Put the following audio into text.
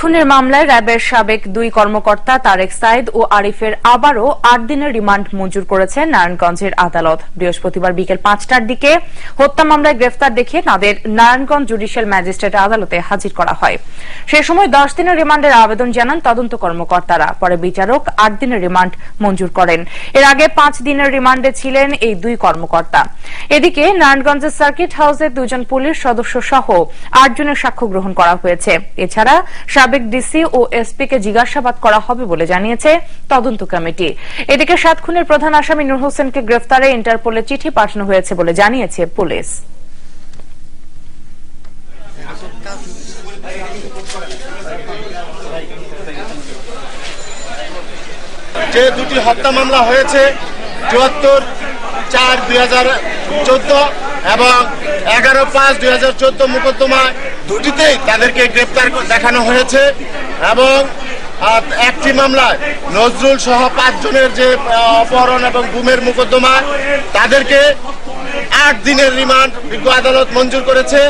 খুনের মামলায় র্যাবের সাবেক দুই কর্মকর্তা তারেক সাইদ ও আরিফের আবারও আট দিনের রিমান্ড মঞ্জুর করেছে নারায়ণগঞ্জের আদালত। বৃহস্পতিবার বিকেল পাঁচটার দিকে হত্যা মামলায় গ্রেফতার দেখিয়ে তাদের নারায়ণগঞ্জ জুডিশিয়াল ম্যাজিস্ট্রেট আদালতে হাজির করা হয়। সে সময় দশ দিনের রিমান্ডের আবেদন জানান তদন্ত কর্মকর্তারা। পরে বিচারক আট দিনের রিমান্ড মঞ্জুর করেন। এর আগে পাঁচ দিনের রিমান্ডে ছিলেন এই দুই কর্মকর্তা। এদিকে নারায়ণগঞ্জের সার্কিট হাউসে দুজন পুলিশ সদস্য সহ আটজনের সাক্ষ্য গ্রহণ করা হয়েছে। এছাড়া সাবেক ডিসি ও এসপি কে জিজ্ঞাসাবাদ করা হবে বলে জানিয়েছে তদন্ত কমিটি। এদিকে সাত খুনের প্রধান আসামি নূর হোসেনকে গ্রেফতারে ইন্টারপোলে চিঠি পাঠানো হয়েছে বলে জানিয়েছে পুলিশ। যে দুটি হত্যা মামলা হয়েছে, চুয়াত্তর চার দুই হাজার চোদ্দ এবং এগারো পাঁচ দুই হাজার চোদ্দ মোকদ্দমায় দুটিতেই তাদেরকে গ্রেপ্তার দেখানো হয়েছে এবং একটি মামলায় নজরুল সহ পাঁচজনের যে অপহরণ এবং গুমের মোকদ্দমা তাদেরকে আট দিনের রিমান্ড বিজ্ঞ আদালত মঞ্জুর করেছে।